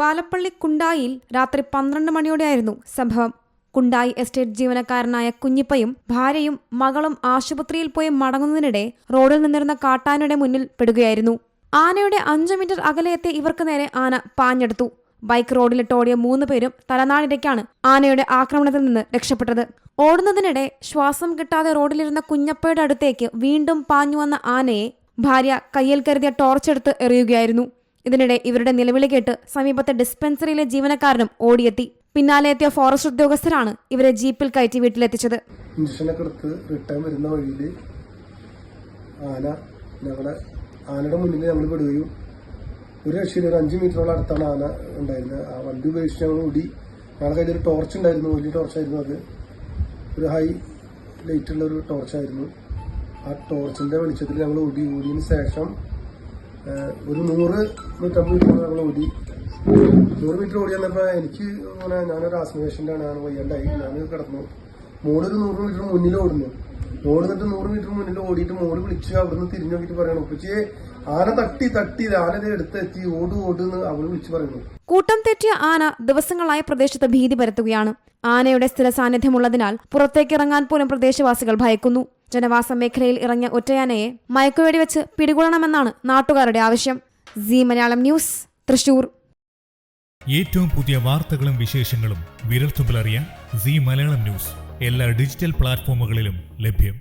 പാലപ്പള്ളി കുണ്ടായിൽ രാത്രി പന്ത്രണ്ട് മണിയോടെയായിരുന്നു സംഭവം. കുണ്ടായി എസ്റ്റേറ്റ് ജീവനക്കാരനായ കുഞ്ഞിപ്പയും ഭാര്യയും മകളും ആശുപത്രിയിൽ പോയി മടങ്ങുന്നതിനിടെ റോഡിൽ നിന്നിരുന്ന കാട്ടാനയുടെ മുന്നിൽ പെടുകയായിരുന്നു. ആനയുടെ അഞ്ചു മീറ്റർ അകലെ എത്തിയ ഇവർക്ക് നേരെ ആന പാഞ്ഞെടുത്തു. ബൈക്ക് റോഡിലിട്ട് ഓടിയ മൂന്ന് പേരും തലനാടിരയ്ക്കാണ് ആനയുടെ ആക്രമണത്തിൽ നിന്ന് രക്ഷപ്പെട്ടത്. ഓടുന്നതിനിടെ ശ്വാസം കിട്ടാതെ റോഡിലിരുന്ന കുഞ്ഞപ്പയുടെ അടുത്തേക്ക് വീണ്ടും പാഞ്ഞു വന്ന ആനയെ ഭാര്യ കയ്യിൽ കരുതിയ ടോർച്ചെടുത്ത് എറിയുകയായിരുന്നു. ഇതിനിടെ ഇവരുടെ നിലവിളി കേട്ട് സമീപത്തെ ഡിസ്പെൻസറിയിലെ ജീവനക്കാരനും ഓടിയെത്തി. പിന്നാലെ എത്തിയ ഫോറസ്റ്റ് ഉദ്യോഗസ്ഥരാണ് ഇവരെ ജീപ്പിൽ കയറ്റി വീട്ടിലെത്തിച്ചത്. റിട്ടേൺ വരുന്ന വഴിയിൽ ആന ആനയുടെ മുന്നിൽ ഞങ്ങൾ വിടുകയും ഒരു രക്ഷയിൽ ഒരു അഞ്ച് മീറ്ററോളം അടുത്താണ് ആന ഉണ്ടായിരുന്നത് ആ വണ്ടി ഉപയോഗിച്ച് ഞങ്ങൾ ഓടി ഞങ്ങളുടെ കയ്യിൽ ഒരു ടോർച്ച് ഉണ്ടായിരുന്നു വലിയ ടോർച്ചായിരുന്നു അത്. ഒരു ഹൈ ലൈറ്റുള്ള ഒരു ടോർച്ചായിരുന്നു ആ ടോർച്ചിന്റെ വെളിച്ചത്തിൽ ഞങ്ങൾ ഓടി. ഓടിയതിന് ശേഷം ഒരു നൂറ് നൂറ്റമ്പത് മീറ്റർ ഞങ്ങൾ ഓടി നൂറ് മീറ്റർ ഓടി വന്നപ്പോൾ എനിക്ക് ഇങ്ങനെ ഞാനൊരു ആസ്മ ആണ് വയ്യാണ്ടായി. ഞാൻ കിടന്നു. മോളൊരു നൂറ് മീറ്റർ മുന്നിൽ ഓടുന്നു. ഓടുന്നിട്ട് നൂറ് മീറ്റർ മുന്നിൽ ഓടിയിട്ട് മോൾ വിളിച്ചു അവിടുന്ന് തിരിഞ്ഞു നോക്കിയിട്ട് പറയണം ഉപ്പച്ചിയെ ആന തട്ടി തട്ടി ആന എടുത്തെത്തി ഓട് ഓടുന്ന് അവൾ വിളിച്ചു പറയുന്നു. കൂട്ടം തെറ്റിയ ആന ദിവസങ്ങളായ പ്രദേശത്ത് ഭീതി പരത്തുകയാണ്. ആനയുടെ സ്ഥിര സാന്നിധ്യമുള്ളതിനാൽ പുറത്തേക്കിറങ്ങാൻ പോലും പ്രദേശവാസികൾ ഭയക്കുന്നു. ജനവാസ മേഖലയിൽ ഇറങ്ങിയ ഒറ്റയാനയെ മയക്കുവേടി വെച്ച് പിടികൂടണമെന്നാണ് നാട്ടുകാരുടെ ആവശ്യം. Zee Malayalam News Thrissur. ഏറ്റവും പുതിയ വാർത്തകളും വിശേഷങ്ങളും വിരൽത്തുമ്പിലറിയാൻ സി മലയാളം ന്യൂസ് എല്ലാ ഡിജിറ്റൽ പ്ലാറ്റ്ഫോമുകളിലും ലഭ്യം.